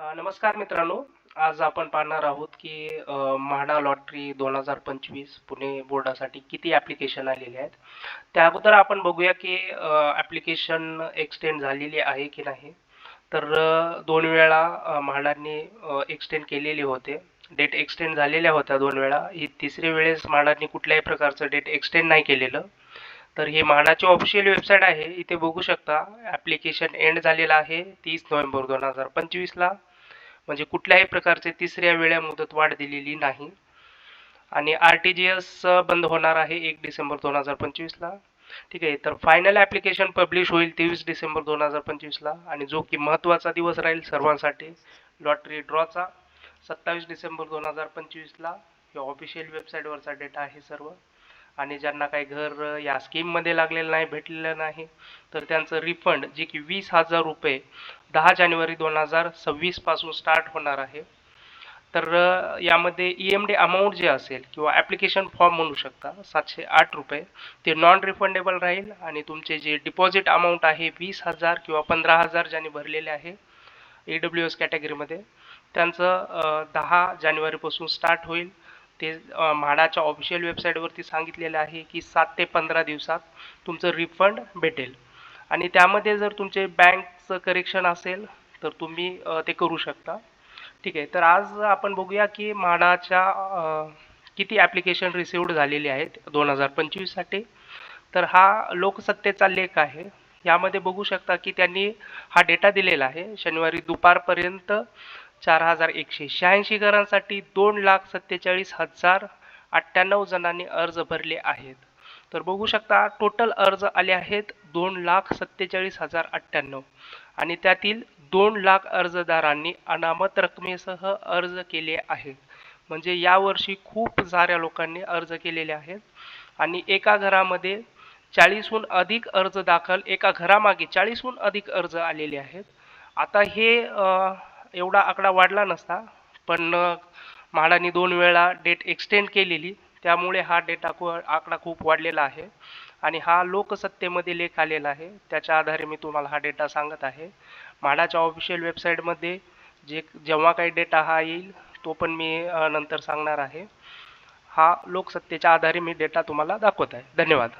नमस्कार मित्रांनो. आज आपण पाहणार आहोत की म्हाडा लॉटरी दोन हजार पंचवीस पुणे बोर्डासाठी किती ॲप्लिकेशन आलेले आहेत. त्या अगोदर आपण बघूया की ॲप्लिकेशन एक्सटेंड झालेली आहे की नाही. तर दोन वेळा म्हाडांनी एक्सटेंड केलेले होते. डेट एक्सटेंड झालेल्या होत्या दोन वेळा. ही तिसरी वेळेस म्हाडांनी कुठल्याही प्रकारचं डेट एक्सटेंड नाही केलेलं. तर हे म्हाडाची ऑफिशियल वेबसाईट आहे. इथे बघू शकता ॲप्लिकेशन एंड झालेलं आहे तीस नोव्हेंबर दोन हजार पंचवीसला. म्हणजे कुठल्याही प्रकारचे तिसऱ्या वेळा मुदत वाढ दिलेली नाही. आणि आर टी जी एस बंद होणार आहे एक डिसेंबर दोन हजार पंचवीसला. ठीक आहे तर फायनल ॲप्लिकेशन पब्लिश होईल तेवीस डिसेंबर दोन हजार पंचवीसला. आणि जो की महत्त्वाचा दिवस राहील सर्वांसाठी लॉटरी ड्रॉचा सत्तावीस डिसेंबर दोन हजार पंचवीसला. हे ऑफिशियल वेबसाईटवरचा डेटा आहे सर्व. आणि ज्यांना काही घर या स्कीममध्ये लागलेलं नाही भेटलेलं नाही तर त्यांचं रिफंड जे की वीस हजार रुपये दहा जानेवारी दोन हजार सव्वीसपासून स्टार्ट होणार आहे. तर यामध्ये ई एम डी अमाऊंट जे असेल किंवा ॲप्लिकेशन फॉर्म म्हणू शकता सातशे आठ रुपये ते नॉन रिफंडेबल राहील आणि तुमचे जे डिपॉझिट अमाऊंट आहे वीस हजार किंवा पंधरा हजार ज्यांनी भरलेले आहे ई डब्ल्यू एस कॅटेगरीमध्ये त्यांचं दहा जानेवारीपासून स्टार्ट होईल. ते म्हाडाच्या ऑफिशियल वेबसाईटवरती सांगितलेलं आहे की सात ते पंधरा दिवसात तुमचं रिफंड भेटेल. आणि त्यामध्ये जर तुमचे बँकचं करेक्शन असेल तर तुम्ही ते करू शकता. ठीक आहे तर आज आपण बघूया की म्हाडाच्या किती ॲप्लिकेशन रिसिव्ड झालेले आहेत दोन हजार पंचवीससाठी तर हा लोकसत्तेचा लेख आहे. यामध्ये बघू शकता की त्यांनी हा डेटा दिलेला आहे. शनिवारी दुपारपर्यंत चार हजार एकशे शहाऐंशी घरांसाठी दोन लाख सत्तेचाळीस हजार अठ्ठ्याण्णव जणांनी अर्ज भरले आहेत. तर बघू शकता टोटल अर्ज आले आहेत दोन लाख सत्तेचाळीस हजार अठ्ठ्याण्णव. आणि त्यातील दोन लाख अर्जदारांनी अनामत रकमेसह अर्ज केले आहेत. म्हणजे यावर्षी खूप साऱ्या लोकांनी अर्ज केलेले आहेत. आणि एका घरामध्ये चाळीसहून अधिक अर्ज दाखल एका घरामागे चाळीसहून अधिक अर्ज आलेले आहेत. आता हे एवढा आकडा वाढला नसता पण म्हाडाने दोन वेळा डेट एक्सटेंड केलेली. त्यामुळे हा डेटा खू आकडा खूप वाढलेला आहे. आणि हा लोकसत्तेमध्ये लेख आलेला आहे. त्याच्या आधारे मी तुम्हाला हा डेटा सांगत आहे. म्हाडाच्या ऑफिशियल वेबसाईटमध्ये जे जेव्हा काही डेटा हा येईल तो पण मी नंतर सांगणार आहे. हा लोकसत्तेच्या आधारे मी डेटा तुम्हाला दाखवत आहे. धन्यवाद.